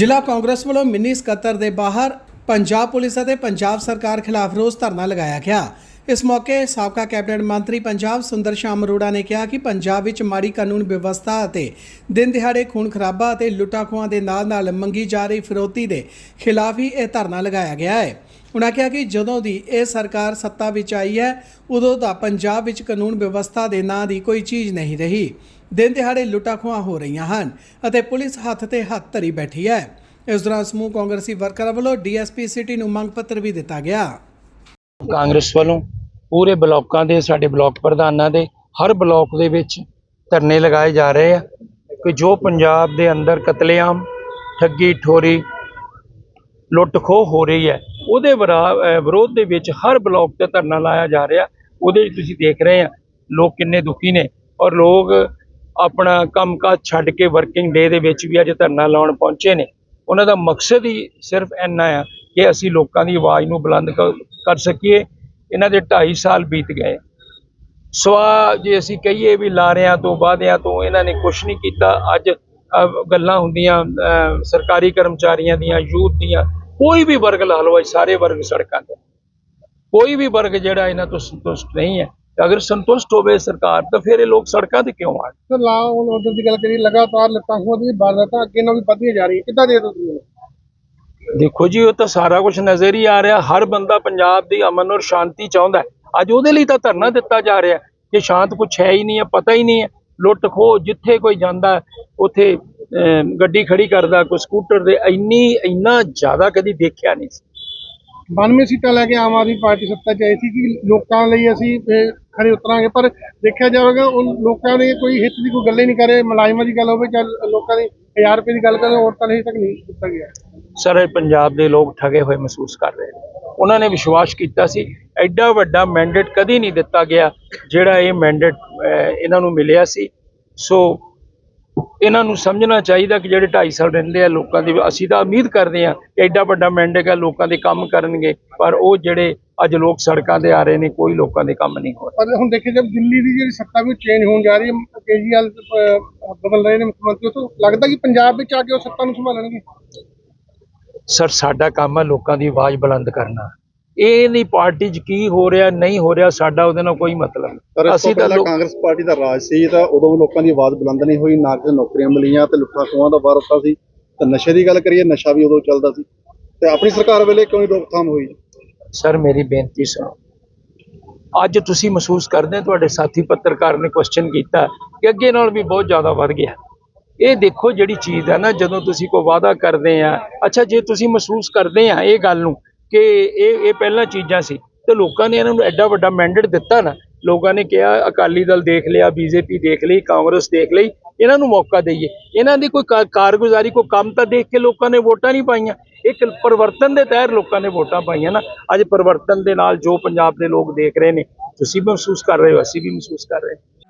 ਜ਼ਿਲ੍ਹਾ ਕਾਂਗਰਸ ਵੱਲੋਂ ਮਿੰਨੀ ਸਕੱਤਰ ਦੇ ਬਾਹਰ ਪੰਜਾਬ ਪੁਲਿਸ ਅਤੇ ਪੰਜਾਬ ਸਰਕਾਰ ਖਿਲਾਫ ਰੋਸ ਧਰਨਾ ਲਗਾਇਆ ਗਿਆ। ਇਸ ਮੌਕੇ ਸਾਬਕਾ ਕੈਬਨਿਟ ਮੰਤਰੀ ਪੰਜਾਬ ਸੁੰਦਰ ਸ਼ਾਮ ਅਰੋੜਾ ਨੇ ਕਿਹਾ ਕਿ ਪੰਜਾਬ ਵਿੱਚ ਮਾੜੀ ਕਾਨੂੰਨ ਵਿਵਸਥਾ ਅਤੇ ਦਿਨ ਦਿਹਾੜੇ ਖੂਨ ਖਰਾਬਾ ਅਤੇ ਲੁੱਟਾਖੋਆਂ ਦੇ ਨਾਲ ਨਾਲ ਮੰਗੀ ਜਾ ਰਹੀ ਫਿਰੋਤੀ ਦੇ ਖਿਲਾਫ ਹੀ ਇਹ ਧਰਨਾ ਲਗਾਇਆ ਗਿਆ ਹੈ। ਉਨ੍ਹਾਂ ਕਿਹਾ ਕਿ ਜਦੋਂ ਦੀ ਇਹ ਸਰਕਾਰ ਸੱਤਾ ਵਿੱਚ ਆਈ ਹੈ, ਉਦੋਂ ਦਾ ਪੰਜਾਬ ਵਿੱਚ ਕਾਨੂੰਨ ਵਿਵਸਥਾ ਦੇ ਨਾਂ ਦੀ ਕੋਈ ਚੀਜ਼ ਨਹੀਂ ਰਹੀ। ਦਿਨ ਦਿਹਾੜੇ ਲੁੱਟਾਖੋਆਂ ਹੋ ਰਹੀਆਂ ਹਨ ਅਤੇ ਪੁਲਿਸ ਹੱਥ ਤੇ ਹੱਥ ਧਰੀ ਬੈਠੀ ਹੈ। ਇਸ ਦੌਰਾਨ ਸਮੂਹ ਕਾਂਗਰਸੀ ਵਰਕਰਾਂ ਵੱਲੋਂ ਡੀਐਸਪੀ ਸਿਟੀ ਨੂੰ ਮੰਗ ਪੱਤਰ ਵੀ ਦਿੱਤਾ ਗਿਆ। ਕਾਂਗਰਸ ਵੱਲੋਂ ਪੂਰੇ ਬਲਾਕਾਂ ਦੇ, ਸਾਡੇ ਬਲਾਕ ਪ੍ਰਧਾਨਾਂ ਦੇ, ਹਰ ਬਲਾਕ ਦੇ ਵਿੱਚ ਧਰਨੇ ਲਗਾਏ ਜਾ ਰਹੇ ਆ ਕਿ ਜੋ ਪੰਜਾਬ ਦੇ ਅੰਦਰ ਕਤਲੇਆਮ ਠੱਗੀ ਠੋਰੀ ਲੁੱਟ ਖੋਹ ਹੋ ਰਹੀ ਹੈ ਉਹਦੇ ਵਿਰਾ- ਵਿਰੋਧ ਦੇ ਵਿੱਚ ਹਰ ਬਲਾਕ ਤੇ ਧਰਨਾ ਲਾਇਆ ਜਾ ਰਿਹਾ। ਉਹਦੇ ਵਿੱਚ ਤੁਸੀਂ ਦੇਖ ਰਹੇ ਆ, ਲੋਕ ਕਿੰਨੇ ਦੁਖੀ ਨੇ ਔਰ ਲੋਕ ਆਪਣਾ ਕੰਮਕਾਜ ਛੱਡ ਕੇ ਵਰਕਿੰਗ ਡੇ ਦੇ ਵਿੱਚ ਵੀ ਅੱਜ ਧਰਨਾ ਲਾਉਣ ਪਹੁੰਚੇ ਨੇ। ਉਹਨਾਂ ਦਾ ਮਕਸਦ ਹੀ ਸਿਰਫ ਇੰਨਾ ਆ ਕਿ ਅਸੀਂ ਲੋਕਾਂ ਦੀ ਆਵਾਜ਼ ਨੂੰ ਬੁਲੰਦ ਕ- ਕਰ ਸਕੀਏ। ਇਹਨਾਂ ਦੇ 2.5 ਸਾਲ ਬੀਤ ਗਏ। ਸਵਾ ਜੇ ਅਸੀਂ ਕਹੀਏ ਵੀ ਲਾਰਿਆਂ ਤੋਂ ਵਾਅਦਿਆਂ ਤੋਂ ਇਹਨਾਂ ਨੇ ਕੁਝ ਨਹੀਂ ਕੀਤਾ। ਅੱਜ ਗੱਲਾਂ ਹੁੰਦੀਆਂ ਸਰਕਾਰੀ ਕਰਮਚਾਰੀਆਂ ਦੀਆਂ, ਯੂਥ ਦੀਆਂ ਕੋਈ ਵੀ ਵਰਗ ਲਾ ਲਓ ਸਾਰੇ ਵਰਗ ਸੜਕਾਂ ਤੇ। ਕੋਈ ਵੀ ਵਰਗ ਜਿਹੜਾ ਇਹਨਾਂ ਤੋਂ ਸੰਤੁਸ਼ਟ ਨਹੀਂ ਹੈ। ਤੇ ਅਗਰ ਸੰਤੁਸ਼ਟ ਹੋਵੇ ਸਰਕਾਰ ਤਾਂ ਫਿਰ ਇਹ ਲੋਕ ਸੜਕਾਂ ਤੇ ਕਿਉਂ ਆਣ ਸਰ ਲਾ ਹੁਣ ਆਰਡਰ ਦੀ ਗੱਲ ਕਰੀ ਲਗਾਤਾਰ ਲੱਤਾਂ ਖੋਹ ਦੀ ਵਾਰਦਾਤਾਂ ਅੱਗੇ ਨਾਲ ਵੀ ਵਧਦੀਆਂ ਜਾ ਰਹੀਆਂ। ਕਿੱਦਾਂ ਦੇ ਦੋ ਤੁਸੀਂ? ਦੇਖੋ ਜੀ ਉਹ ਤਾਂ ਸਾਰਾ ਕੁਝ ਨਜ਼ਰ ਹੀ ਆ ਰਿਹਾ। ਹਰ ਬੰਦਾ ਪੰਜਾਬ ਦੀ ਅਮਨ ਔਰ ਸ਼ਾਂਤੀ ਚਾਹੁੰਦਾ ਹੈ। ਅੱਜ ਉਹਦੇ ਲਈ ਤਾਂ ਧਰਨਾ ਦਿੱਤਾ ਜਾ ਰਿਹਾ ਕਿ ਸ਼ਾਂਤ ਕੁਝ ਹੈ ਹੀ ਨਹੀਂ ਹੈ ਪਤਾ ਹੀ ਨਹੀਂ ਹੈ। ਲੁੱਟ ਖੋਹ ਜਿੱਥੇ ਕੋਈ ਜਾਂਦਾ ਹੈ, ਉੱਥੇ ਗੱਡੀ ਖੜੀ ਕਰਦਾ ਕੋਈ ਸਕੂਟਰ ਦੇ ਇੰਨੀ ਇੰਨਾ ਜ਼ਿਆਦਾ ਕਦੀ ਦੇਖਿਆ ਨਹੀਂ ਸੀ। 92 ਸੀਟਾਂ ਲੈ ਕੇ ਆਮ ਆਦਮੀ ਪਾਰਟੀ ਸੱਤਾ 'ਚ ਆਈ ਸੀ ਕਿ ਲੋਕਾਂ ਲਈ ਅਸੀਂ ਖਰੇ ਉਤਰਾਂਗੇ। ਪਰ ਦੇਖਿਆ ਜਾਵੇਗਾ ਉਹ ਲੋਕਾਂ ਨੇ ਕੋਈ ਹਿੱਤ ਦੀ ਕੋਈ ਗੱਲ ਹੀ ਨਹੀਂ ਕਰੇ। ਮੁਲਾਜ਼ਮਾਂ ਦੀ ਗੱਲ ਹੋਵੇ ਜਾਂ ਲੋਕਾਂ ਦੀ 1000 ਰੁਪਏ ਦੀ ਗੱਲ ਕਰੇ ਔਰਤਾਂ ਲਈ ਤੱਕ ਨਹੀਂ ਦਿੱਤਾ ਗਿਆ। ਸਾਰੇ ਪੰਜਾਬ ਦੇ ਲੋਕ ਠਗੇ ਹੋਏ ਮਹਿਸੂਸ ਕਰ ਰਹੇ ਨੇ। ਉਹਨਾਂ ਨੇ ਵਿਸ਼ਵਾਸ ਕੀਤਾ ਸੀ। ਐਡਾ ਵੱਡਾ ਮੈਂਡੇਟ ਕਦੀ ਨਹੀਂ ਦਿੱਤਾ ਗਿਆ ਜਿਹੜਾ ਇਹ ਮੈਂਡੇਟ ਇਹਨਾਂ ਨੂੰ ਮਿਲਿਆ ਸੀ। ਸੋ ਇਹਨਾਂ ਨੂੰ ਸਮਝਣਾ ਚਾਹੀਦਾ ਕਿ ਜਿਹੜੇ 2.5 ਸਾਲ ਰਹਿੰਦੇ ਆ ਲੋਕਾਂ ਦੀ ਅਸੀਂ ਤਾਂ ਉਮੀਦ ਕਰਦੇ ਆ ਕਿ ਐਡਾ ਵੱਡਾ ਮੈਂਡੇਟ ਹੈ ਲੋਕਾਂ ਦੇ ਕੰਮ ਕਰਨਗੇ ਪਰ ਉਹ ਜਿਹੜੇ ਅੱਜ ਲੋਕ ਸੜਕਾਂ ਤੇ ਆ ਰਹੇ ਨੇ ਕੋਈ ਲੋਕਾਂ ਦੇ ਕੰਮ ਨਹੀਂ ਹੋ ਰਹੇ। ਪਰ ਹੁਣ ਦੇਖਿਆ ਜਦ ਦਿੱਲੀ ਦੀ ਜਿਹੜੀ ਸੱਤਾ ਵੀ ਚੇਂਜ ਹੋਣ ਜਾ ਰਹੀ ਹੈ ਅਹ, ਬਦਲ ਰਹੇ ਨੇ ਮੁੱਖ ਮੰਤਰੀ ਉਹ ਤੋਂ ਲੱਗਦਾ ਕਿ ਪੰਜਾਬ ਵਿੱਚ ਆ ਕੇ ਉਹ ਸੱਤਾ ਨੂੰ ਸੰਭਾਲਣਗੇ? ਸਰ ਸਾਡਾ ਕੰਮ ਹੈ ਲੋਕਾਂ ਦੀ ਆਵਾਜ਼ ਬੁਲੰਦ ਕਰਨਾ। ਇਹ ਨਹੀਂ ਪਾਰਟੀ 'ਚ ਕੀ ਹੋ ਰਿਹਾ ਨਹੀਂ ਹੋ ਰਿਹਾ ਸਾਡਾ ਉਹਦੇ ਨਾਲ ਕੋਈ ਮਤਲਬ ਨਹੀਂ। ਇਸ ਤੋਂ ਕਾਂਗਰਸ ਪਾਰਟੀ ਦਾ ਰਾਜ ਸੀ ਤਾਂ ਉਦੋਂ ਲੋਕਾਂ ਦੀ ਆਵਾਜ਼ ਬੁਲੰਦ ਨਹੀਂ ਹੋਈ ਨਾ ਕਿ ਨੌਕਰੀਆਂ ਮਿਲੀਆਂ ਤੇ ਲੁੱਟਾਂ ਖੋਹਾਂ ਦਾ ਵਾਰਤਾ ਸੀ। ਤੇ ਨਸ਼ੇ ਦੀ ਗੱਲ ਕਰੀਏ ਨਸ਼ਾ ਵੀ ਉਦੋਂ ਚੱਲਦਾ ਸੀ। ਤੇ ਆਪਣੀ ਸਰਕਾਰ ਵੇਲੇ ਕਿਉਂ ਨਹੀਂ ਰੋਕਥਾਮ ਹੋਈ? ਸਰ ਮੇਰੀ ਬੇਨਤੀ ਸੁਣੋ। ਅੱਜ ਤੁਸੀਂ ਮਹਿਸੂਸ ਕਰਦੇ ਹੋ ਤੁਹਾਡੇ ਸਾਥੀ ਪੱਤਰਕਾਰ ਨੇ ਕੁਐਸਚਨ ਕੀਤਾ ਕਿ ਅੱਗੇ ਨਾਲ ਵੀ ਬਹੁਤ ਜ਼ਿਆਦਾ ਵੱਧ ਗਿਆ। ਇਹ ਦੇਖੋ ਜਿਹੜੀ ਚੀਜ਼ ਹੈ ਨਾ ਜਦੋਂ ਤੁਸੀਂ ਕੋਈ ਵਾਅਦਾ ਕਰਦੇ ਆ ਅੱਛਾ ਜੇ ਤੁਸੀਂ ਮਹਿਸੂਸ ਕਰਦੇ ਆ ਇਹ ਗੱਲ ਨੂੰ ਕਿ ਇਹ ਇਹ ਪਹਿਲਾਂ ਚੀਜ਼ਾਂ ਸੀ। ਤੇ ਲੋਕਾਂ ਨੇ ਇਹਨਾਂ ਨੂੰ ਐਡਾ ਵੱਡਾ ਮੈਂਡੇਟ ਦਿੱਤਾ ਨਾ, ਲੋਕਾਂ ਨੇ ਕਿਹਾ, ਅਕਾਲੀ ਦਲ ਦੇਖ ਲਿਆ, ਬੀਜੇਪੀ ਦੇਖ ਲਈ, ਕਾਂਗਰਸ ਦੇਖ ਲਈ, ਇਹਨਾਂ ਨੂੰ ਮੌਕਾ ਦਈਏ। ਇਹਨਾਂ ਦੀ ਕੋਈ ਕਾ- ਕਾਰਗੁਜ਼ਾਰੀ, ਕੋਈ ਕੰਮ ਤਾਂ ਦੇਖ ਕੇ ਲੋਕਾਂ ਨੇ ਵੋਟਾਂ ਨਹੀਂ ਪਾਈਆਂ। ਇੱਕ ਪਰਿਵਰਤਨ ਦੇ ਤਹਿਰ ਲੋਕਾਂ ਨੇ ਵੋਟਾਂ ਪਾਈਆਂ ਨਾ। ਅੱਜ ਪਰਿਵਰਤਨ ਦੇ ਨਾਲ ਜੋ ਪੰਜਾਬ ਦੇ ਲੋਕ ਦੇਖ ਰਹੇ ਨੇ, ਤੁਸੀਂ ਵੀ ਮਹਿਸੂਸ ਕਰ ਰਹੇ ਹੋ, ਅਸੀਂ ਵੀ ਮਹਿਸੂਸ ਕਰ ਰਹੇ ਹਾਂ।